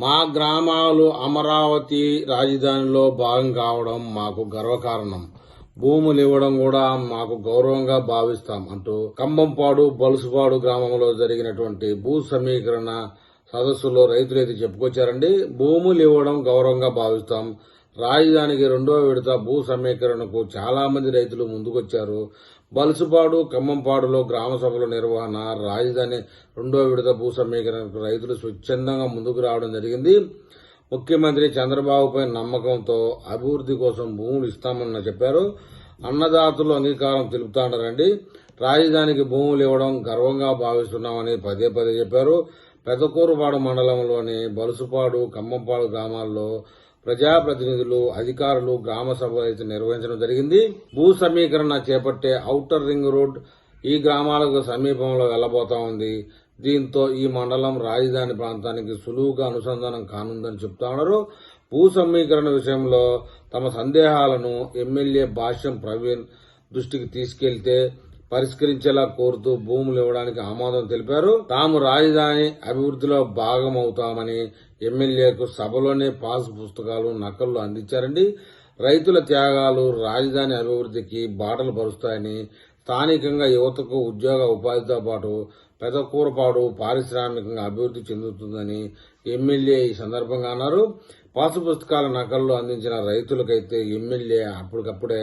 మా గ్రామాలు అమరావతి రాజధానిలో భాగం కావడం మాకు గర్వకారణం. భూములు ఇవ్వడం కూడా మాకు గౌరవంగా భావిస్తాం అంటూ కంబంపాడు బలుసుపాడు గ్రామంలో జరిగినటువంటి భూ సమీకరణ సదస్సులో రైతులు అయితే చెప్పుకొచ్చారండి. భూములు ఇవ్వడం గౌరవంగా భావిస్తాం. రాజధానికి రెండో విడత భూ సమీకరణకు చాలా మంది రైతులు ముందుకొచ్చారు. బలుసుపాడు ఖమ్మంపాడులో గ్రామ సభల నిర్వహణ రాజధాని రెండో విడత భూ సమీకరణకు రైతులు స్వచ్ఛందంగా ముందుకు రావడం జరిగింది. ముఖ్యమంత్రి చంద్రబాబుపై నమ్మకంతో అభివృద్ధి కోసం భూములు ఇస్తామని చెప్పారు. అన్నదాతలు అంగీకారం తెలుపుతాడారండి. రాజధానికి భూములు ఇవ్వడం గర్వంగా భావిస్తున్నామని పదే పదే చెప్పారు. పెదకూరుపాడు మండలంలోని బలుసుపాడు ఖమ్మంపాడు గ్రామాల్లో ప్రజాప్రతినిధులు అధికారులు గ్రామ సభలు అయితే నిర్వహించడం జరిగింది. భూ సమీకరణ చేపట్టే ఔటర్ రింగ్ రోడ్ ఈ గ్రామాలకు సమీపంలో వెళ్ళబోతా ఉంది. దీంతో ఈ మండలం రాజధాని ప్రాంతానికి సులువుగా అనుసంధానం కానుందని చెప్తా ఉన్నారు. భూ సమీకరణ విషయంలో తమ సందేహాలను ఎమ్మెల్యే భాష్యం ప్రవీణ్ దృష్టికి తీసుకెళ్తే పరిష్కరించేలా కోరుతూ భూములు ఇవ్వడానికి ఆమోదం తెలిపారు. తాము రాజధాని అభివృద్ధిలో భాగమవుతామని ఎమ్మెల్యేకు సభలోనే పాస్ పుస్తకాలు నకళ్ళు అందించారండి. రైతుల త్యాగాలు రాజధాని అభివృద్ధికి బాటలు పరుస్తాయని స్థానికంగా యువతకు ఉద్యోగ ఉపాధితో పాటు పెదకూరపాడు పారిశ్రామికంగా అభివృద్ధి చెందుతుందని ఎమ్మెల్యే ఈ సందర్భంగా అన్నారు. పాసు పుస్తకాల నకళ్ళు అందించిన రైతులకైతే ఎమ్మెల్యే అప్పటికప్పుడే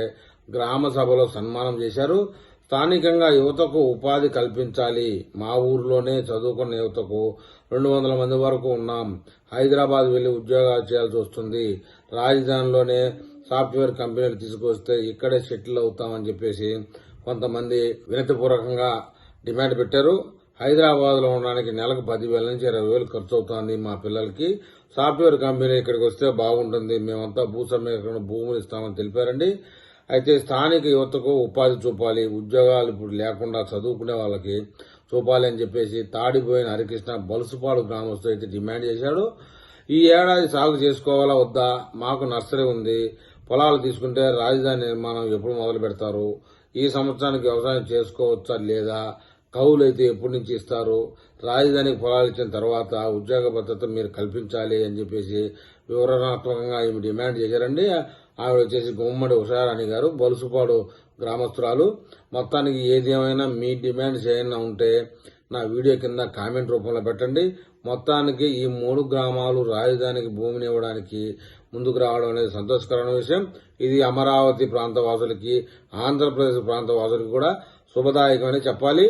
గ్రామ సభలో సన్మానం చేశారు. స్థానికంగా యువతకు ఉపాధి కల్పించాలి. మా ఊర్లోనే చదువుకున్న యువతకు రెండు వందల మంది వరకు ఉన్నాం. హైదరాబాద్ వెళ్ళి ఉద్యోగాలు చేయాల్సి వస్తుంది. రాజధానిలోనే సాఫ్ట్వేర్ కంపెనీలు తీసుకొస్తే ఇక్కడే సెటిల్ అవుతామని చెప్పేసి కొంతమంది వినతిపూర్వకంగా డిమాండ్ పెట్టారు. హైదరాబాద్లో ఉండడానికి నెలకు పదివేల నుంచి ఇరవై వేలు ఖర్చు అవుతుంది మా పిల్లలకి. సాఫ్ట్వేర్ కంపెనీ ఇక్కడికి వస్తే బాగుంటుంది. మేమంతా భూ సమీకరణ భూములు ఇస్తామని తెలిపారండి. అయితే స్థానిక యువతకు ఉపాధి చూపాలి ఉద్యోగాలు ఇప్పుడు లేకుండా చదువుకునే వాళ్ళకి చూపాలి అని చెప్పేసి తాడిపోయిన హరికృష్ణ బలుసుపాడు గ్రామస్తులు అయితే డిమాండ్ చేశాడు. ఈ ఏడాది సాగు చేసుకోవాలా వద్దా? మాకు నర్సరీ ఉంది. పొలాలు తీసుకుంటే రాజధాని నిర్మాణం ఎప్పుడు మొదలు పెడతారు? ఈ సంవత్సరానికి వ్యవసాయం చేసుకోవచ్చా లేదా? కౌలు అయితే ఎప్పటి నుంచి ఇస్తారు? రాజధానికి పొలాలు ఇచ్చిన తర్వాత ఉద్యోగ భద్రత మీరు కల్పించాలి అని చెప్పేసి వివరణాత్మకంగా ఈమె డిమాండ్ చేశారండి. ఆవిడ వచ్చేసి గుమ్మడి ఉషారాణి గారు బలుసుపాడు గ్రామస్తురాలు. మొత్తానికి ఏది ఏమైనా మీ డిమాండ్స్ ఏమైనా ఉంటే నా వీడియో కింద కామెంట్ రూపంలో పెట్టండి. మొత్తానికి ఈ మూడు గ్రామాలు రాజధానికి భూమిని ఇవ్వడానికి ముందుకు రావడం అనేది సంతోషకరమైన విషయం. ఇది అమరావతి ప్రాంత వాసులకి ఆంధ్రప్రదేశ్ ప్రాంత వాసులకి కూడా శుభదాయకమని చెప్పాలి.